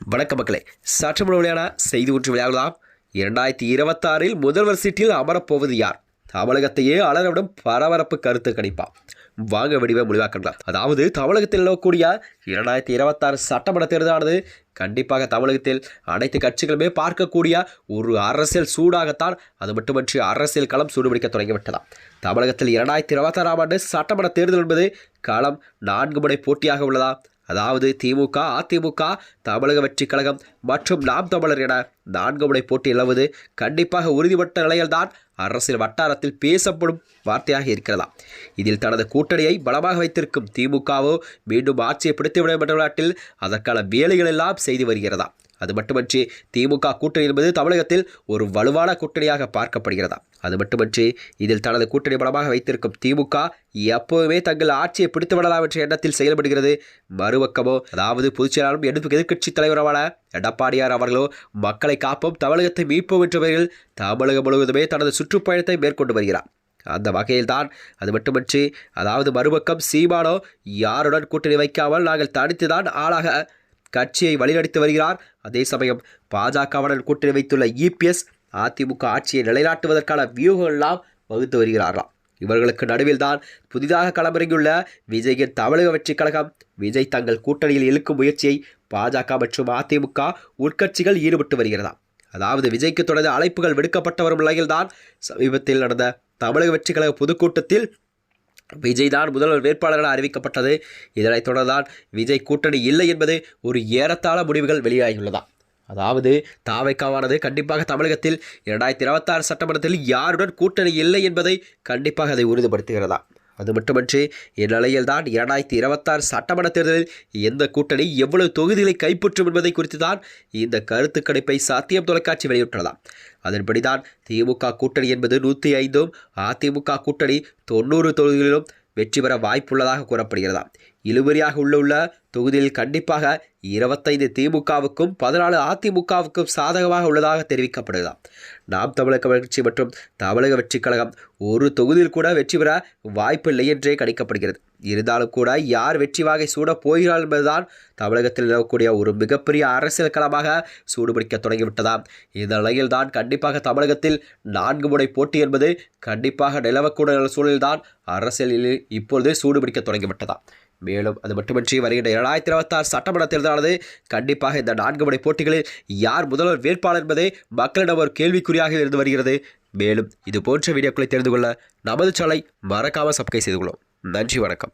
வணக்க மக்களே. சற்று முழுமையான செய்தி ஒன்று விளையாடலாம் இரண்டாயிரத்தி இருபத்தாறில் முதல்வர் சீட்டில் அமரப்போவது யார்? தமிழகத்தையே அலரவிடும் பரபரப்பு கருத்து கணிப்பா வாங்க வடிவ முடிவாக்கலாம் அதாவது தமிழகத்தில் நிலவக்கூடிய இரண்டாயிரத்தி இருபத்தாறு சட்டமன்ற தேர்தலானது கண்டிப்பாக தமிழகத்தில் அனைத்து கட்சிகளுமே பார்க்கக்கூடிய ஒரு அரசியல் சூடாகத்தான் அது மட்டுமன்றி அரசியல் களம் சூடுபிடிக்க தொடங்கிவிட்டதாம். தமிழகத்தில் இரண்டாயிரத்தி இருபத்தாறாம் ஆண்டு சட்டமன்ற தேர்தல் என்பது களம் நான்கு முறை போட்டியாக உள்ளதா அதாவது திமுக அதிமுக தமிழக வெற்றி கழகம் மற்றும் நாம் தமிழர் என நான்கு முறை போட்டி நிலவுவது கண்டிப்பாக உறுதிப்பட்ட நிலையில்தான் அரசியல் வட்டாரத்தில் பேசப்படும் வார்த்தையாக இருக்கிறதா? இதில் தனது கூட்டணியை பலமாக வைத்திருக்கும் திமுகவோ மீண்டும் ஆட்சியை பிடித்துவிடும் என்ற நாட்டில் அதற்கான வேலைகள் எல்லாம் செய்து வருகிறதா? அது மட்டுமன்றி திமுக கூட்டணி என்பது தமிழகத்தில் ஒரு வலுவான கூட்டணியாக பார்க்கப்படுகிறதா? அது மட்டுமன்றி இதில் தனது கூட்டணி பலமாக வைத்திருக்கும் திமுக எப்போதுமே தங்கள் ஆட்சியை பிடித்து விடலாம் என்ற எண்ணத்தில் செயல்படுகிறது. மறுபக்கமோ அதாவது பொதுச்செயலாளரும் எடுப்பு எதிர்க்கட்சி எடப்பாடியார் அவர்களோ மக்களை காப்போம் தமிழகத்தை மீட்போம் என்ற பெயரில் தமிழகம் முழுவதுமே தனது சுற்றுப்பயணத்தை மேற்கொண்டு வருகிறார். அந்த வகையில்தான் அது மட்டுமன்றி அதாவது மறுபக்கம் சீமானோ யாருடன் கூட்டணி வைக்காமல் நாங்கள் தனித்துதான் ஆளாக கட்சியை வழிநடத்தி வருகிறார். அதே சமயம் பாஜகவுடன் கூட்டணி வைத்துள்ள இபிஎஸ் அதிமுக ஆட்சியை நிலைநாட்டுவதற்கான வியூகங்கள் எல்லாம் வகுத்து வருகிறாராம் இவர்களுக்கு நடுவில் தான் புதிதாக களமிறங்கியுள்ள விஜயின் தமிழக வெற்றி கழகம். விஜய் தங்கள் கூட்டணியில் இழுக்கும் முயற்சியை பாஜக மற்றும் அதிமுக உட்கட்சிகள் ஈடுபட்டு வருகிறதா அதாவது விஜய்க்கு தொடர்ந்து அழைப்புகள் விடுக்கப்பட்டு வரும் நிலையில்தான் சமீபத்தில் நடந்த தமிழக வெற்றி கழக பொதுக்கூட்டத்தில் விஜய் தான் முதல்வர் வேட்பாளராக அறிவிக்கப்பட்டது. இதனைத் தொடர்ந்தான் விஜய் கூட்டணி இல்லை என்பது ஒரு ஏறத்தாழ முடிவுகள் வெளியாகியுள்ளதா அதாவது தாவைக்காவானது கண்டிப்பாக தமிழகத்தில் இரண்டாயிரத்தி இருபத்தாறு சட்டமன்றத்தில் யாருடன் கூட்டணி இல்லை என்பதை கண்டிப்பாக அதை உறுதிப்படுத்துகிறதா? அது மட்டுமன்றி இந்நிலையில்தான் இரண்டாயிரத்தி இருபத்தாறு சட்டமன்ற தேர்தலில் எந்த கூட்டணி எவ்வளவு தொகுதிகளை கைப்பற்றும் என்பதை குறித்து தான் இந்த கருத்து கணிப்பை சாத்தியம் தொலைக்காட்சி வெளியிட்டுள்ளதாம். அதன்படிதான் திமுக கூட்டணி என்பது நூற்றி ஐந்தும் அதிமுக கூட்டணி தொண்ணூறு தொகுதிகளிலும் வெற்றி பெற வாய்ப்புள்ளதாக கூறப்படுகிறதா? இழுபறியாக உள்ள உள்ள தொகுதியில் கண்டிப்பாக இருபத்தைந்து திமுகவுக்கும் பதினாலு அதிமுகவுக்கும் சாதகமாக உள்ளதாக தெரிவிக்கப்படுகிறதா? நாம் தமிழக வளர்ச்சி மற்றும் தமிழக வெற்றிக் கழகம் ஒரு தொகுதியில் கூட வெற்றி பெற வாய்ப்பில்லை என்றே கணிக்கப்படுகிறது. இருந்தாலும் கூட யார் வெற்றி வாகை சூட போகிறார் என்பதுதான் தமிழகத்தில் நிலவக்கூடிய ஒரு மிகப்பெரிய அரசியல் களமாக சூடுபிடிக்க தொடங்கிவிட்டதாம். இந்த நிலையில் தான் கண்டிப்பாக தமிழகத்தில் நான்கு முறை போட்டி என்பது கண்டிப்பாக நிலவக்கூடிய சூழலில்தான் அரசியலில் இப்பொழுது சூடுபிடிக்க தொடங்கிவிட்டதாம். மேலும் அது மட்டுமின்றி வருகின்ற இரண்டாயிரத்தி இருபத்தாறு சட்டமன்ற தேர்தலானது கண்டிப்பாக இந்த நான்கு முறை போட்டிகளில் யார் முதல்வர் வேட்பாளர் என்பதே மக்களிடம் ஒரு கேள்விக்குறியாக இருந்து வருகிறது. மேலும் இது போன்ற வீடியோக்களை தெரிந்து கொள்ள நமது சாலை மறக்காமல் சப்ஸ்கிரைப் செய்து கொள்ளும். நன்றி வணக்கம்.